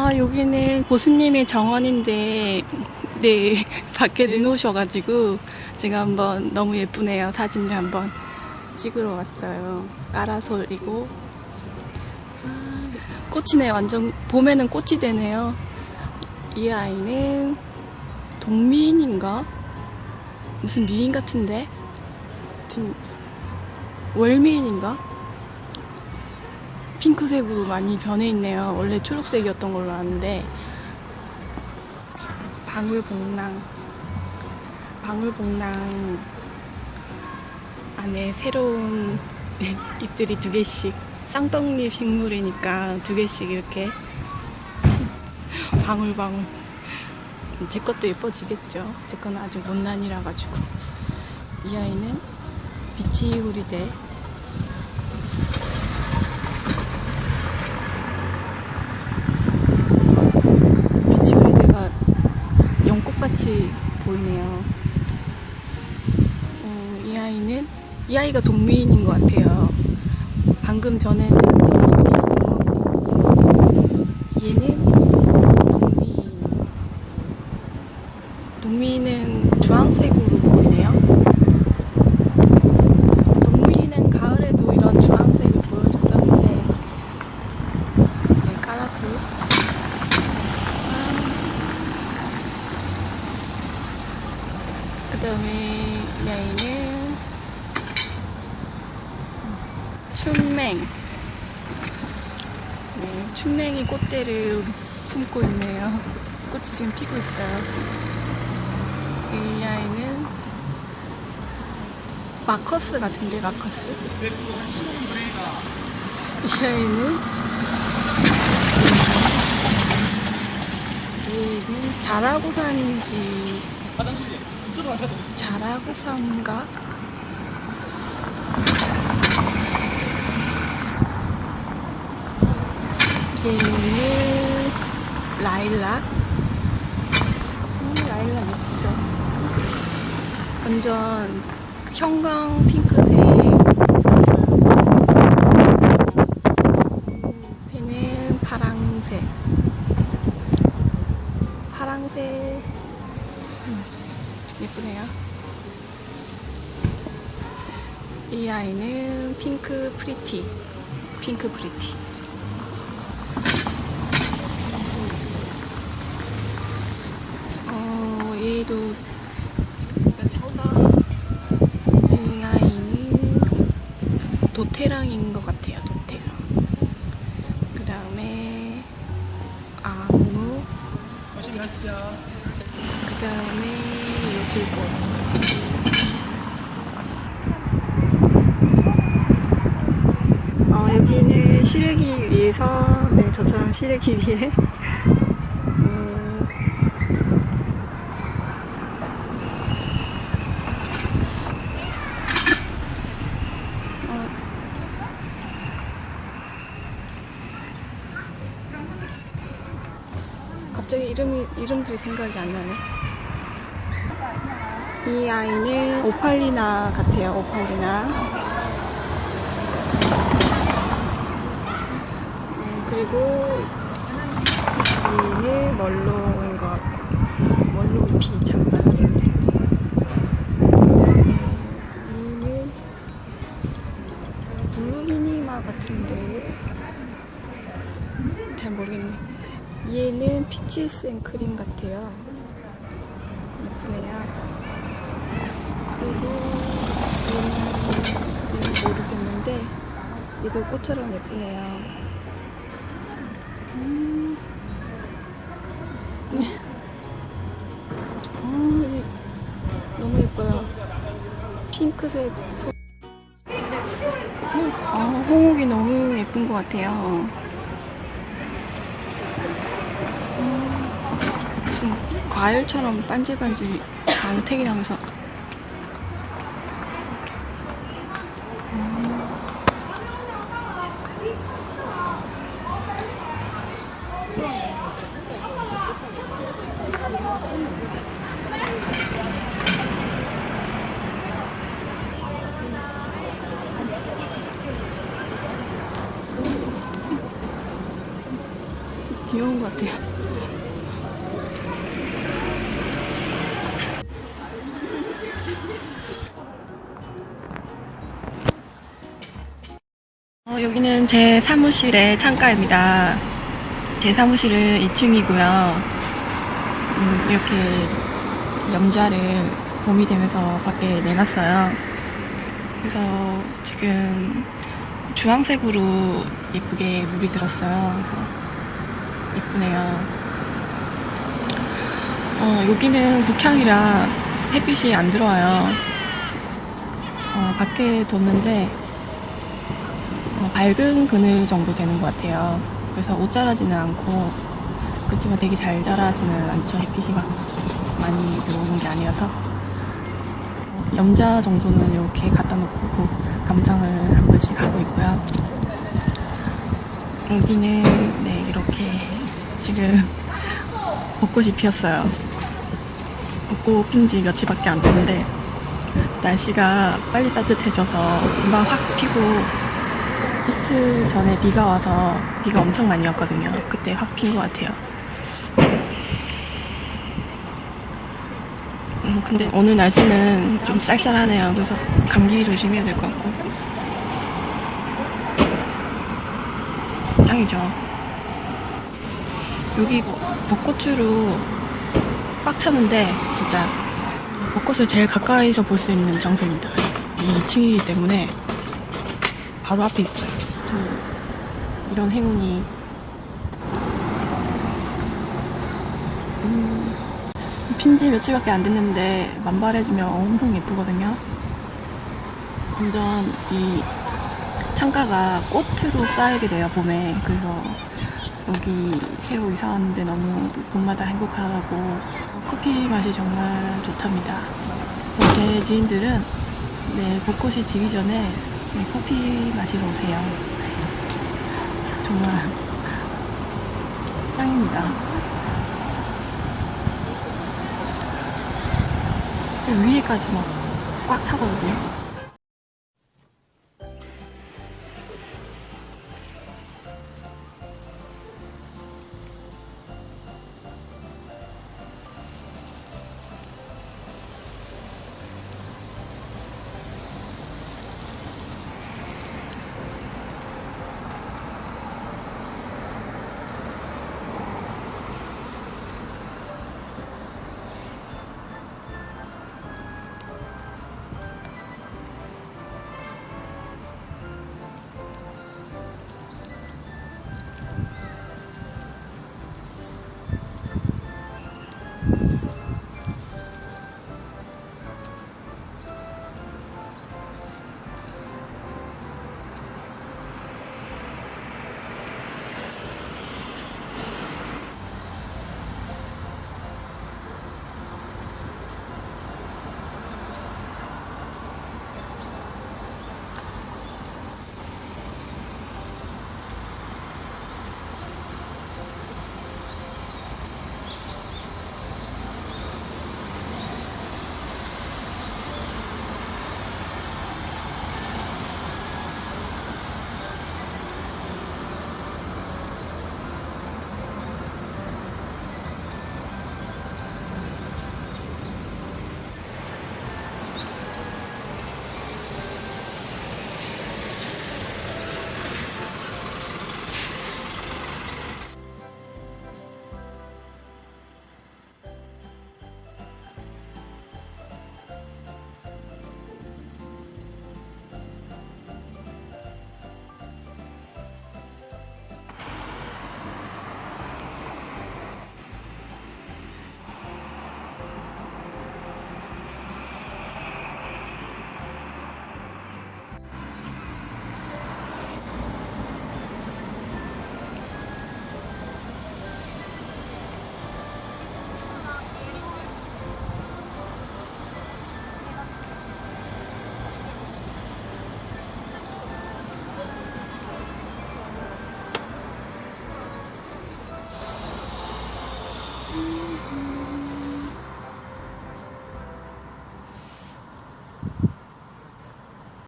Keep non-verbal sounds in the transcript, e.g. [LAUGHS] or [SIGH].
아, 여기는 고수님의 정원인데, 네, [LAUGHS] 밖에 내놓으셔가지고, 제가 한번 너무 예쁘네요. 사진을 한번 찍으러 왔어요. 까라솔이고. 아, 꽃이네, 완전, 봄에는 꽃이 되네요. 이 아이는 동미인인가? 무슨 미인 같은데? 월미인인가? 핑크색으로 많이 변해 있네요. 원래 초록색이었던 걸로 아는데. 방울복랑. 방울복랑 안에 새로운 [LAUGHS] 잎들이 두 개씩 쌍떡잎 식물이니까 두 개씩 이렇게 [LAUGHS] 방울방울. 제 것도 예뻐지겠죠. 제 거는 아직 못난이라 가지고. 이 아이는 비치 후리대 비치후리대가 연꽃같이 보이네요. 어, 이 아 이 아이가 동미인인 것 같아요. 방금 전에 얘는 동미인. 동미인은 주황색으로 보이네요. 동미인은 가을에도 이런 주황색을 보여줬었는데 네, 깔아서 그 다음에 이 아이는 춘맹. 네, 춘맹이 꽃대를 품고 있네요. 꽃이 지금 피고 있어요. 이 아이는 마커스 같은데 마커스? 이 아이는 얘는 자라고산인지 자라고 산가? 걔는 라일락? 음, 라일락 예쁘죠? 완전 형광 핑크색. 걔는 파랑색. 파랑색. 음, 예쁘네요. 이 아이는 핑크 프리티. 핑크 프리티 어 얘도 이 아이는 도테랑인 것 같아요 도테랑. 그 다음에 아무. 그 다음에 요술꽃 어, 여기는 시르기 위해서 네 저처럼 시르기 위해 음, 어, 갑자기 이름이 이름들이 생각이 안 나네. 이 아이는 오팔리나 같아요. 오팔리나. 음, 그리고 얘는 멀로인 것 같고 멀로 잎이 참 많아졌네. 얘는 블루미니마 같은데 얘는 피치스 앤 크림 같아요. 예쁘네요. 그리고 얘는 모르겠는데 얘도 꽃처럼 예쁘네요. 음. [LAUGHS] 어, 이- 너무 예뻐요. 핑크색 소... 아, 홍옥이 너무 예쁜 것 같아요. 무슨 과일처럼 반질반질 광택이 나면서 귀여운 것 같아요. 제 사무실의 창가입니다. 제 사무실은 2층이고요. 음, 이렇게 염자를 봄이 되면서 밖에 내놨어요. 그래서 지금 주황색으로 예쁘게 물이 들었어요. 그래서 예쁘네요. 어, 여기는 북향이라 햇빛이 안 들어와요. 어, 밖에 뒀는데 어, 밝은 그늘 정도 되는 것 같아요. 그래서 옷 자라지는 않고 그렇지만 되게 잘 자라지는 않죠. 햇빛이 막 많이 들어오는 게 아니라서 어, 염자 정도는 이렇게 갖다 놓고 감상을 한 번씩 하고 있고요. 여기는 네 이렇게 지금 [LAUGHS] 벚꽃이 피었어요. 벚꽃 핀지 며칠밖에 안 됐는데 날씨가 빨리 따뜻해져서 금방 확 피고 이틀 전에 비가 와서 비가 엄청 많이 왔거든요. 그때 확 핀 것 같아요. 음, 근데 오늘 날씨는 좀 쌀쌀하네요. 그래서 감기 조심해야 될 것 같고. 짱이죠. 여기 벚꽃으로 꽉 차는데 진짜 벚꽃을 제일 가까이서 볼 수 있는 장소입니다. 이 2층이기 때문에 바로 앞에 있어요. 참 이런 행운이 음, 핀지 며칠밖에 안 됐는데 만발해지면 엄청 예쁘거든요. 완전 이 창가가 꽃으로 쌓이게 돼요 봄에. 그래서 여기 새로 이사 왔는데 너무 봄마다 행복하고 커피 맛이 정말 좋답니다. 제 지인들은 네, 벚꽃이 지기 전에 네, 커피 마시러 오세요. 정말 짱입니다. 위에까지 막 꽉 차거든요.